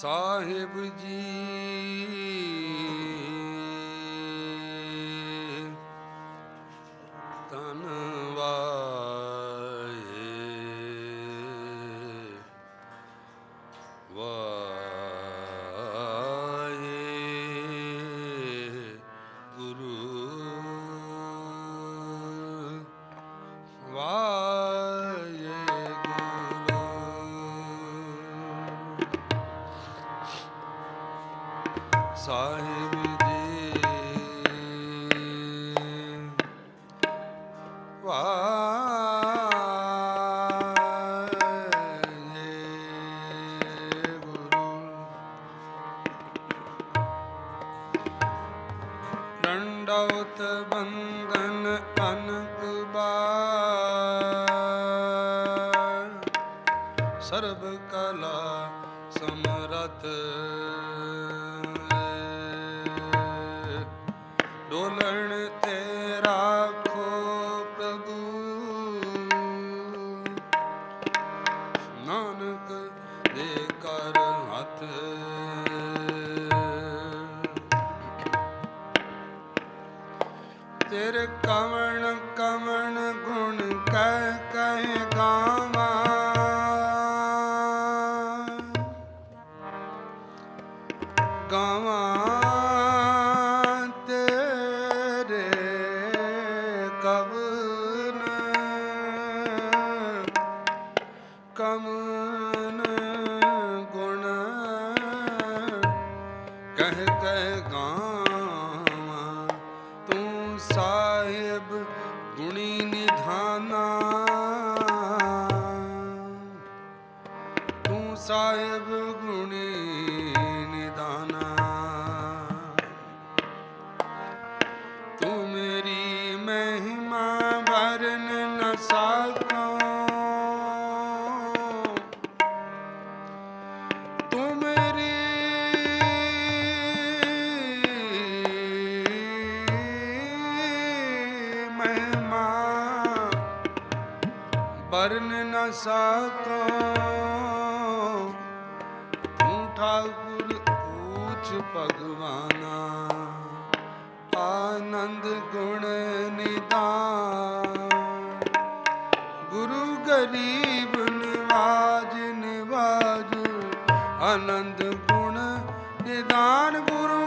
Sahib ji. Sahib ji. Y ਗੁਰੂ ਦੰਡਵਤ ਬੰਦਨ ਅਨਕ ਬਾਰ। ਸਰਬ ਕਲਾ ਸਮਰਥ। ਤੇਰੇ ਕਵਣ ਕਵਣ ਗੁਣ ਕਹਿ ਕਹਿ ਗਾਵਾਂ ਗਾਵਾਂ। ਕਹਿ ਕਹਿ ਗਾਵਾਂ ਤੂੰ ਸਾਹਿਬ ਗੁਣੀ ਨਿਧਾਨਾ। ਤੂੰ ਸਾਹਿਬ ਗੁਣੀ ਸਕੋ ਤੂੰ ਠਾਕੁਰ ਊਚ ਭਗਵਾਨਾ, ਆਨੰਦ ਗੁਣ ਨਿਦਾਨ। ਗੁਰੂ ਗਰੀਬ ਨਿਵਾਜ ਨਿਵਾਜ, ਆਨੰਦ ਗੁਣ ਨਿਦਾਨ। ਗੁਰੂ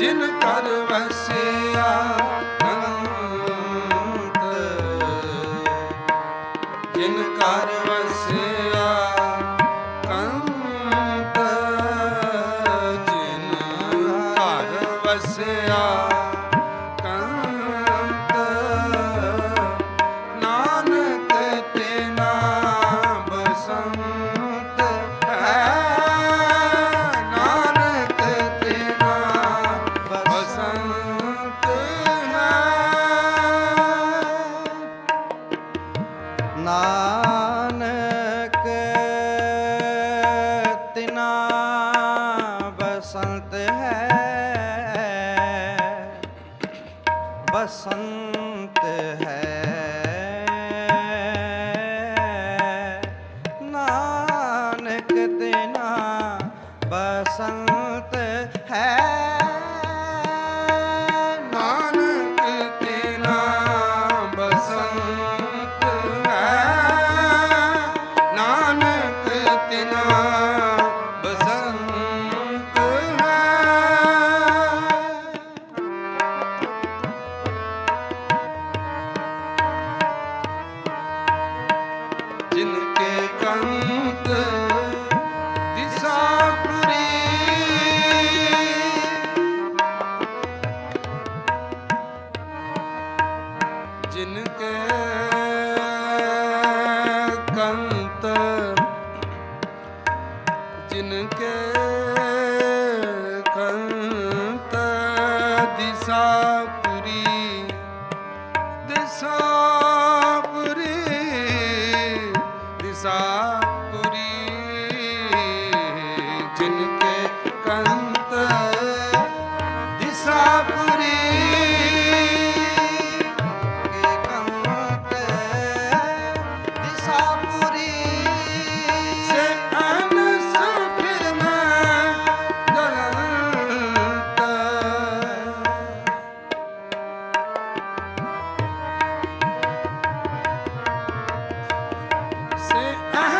ਜਿਨ ਘਰ ਵਸਿਆ Sem... Ah!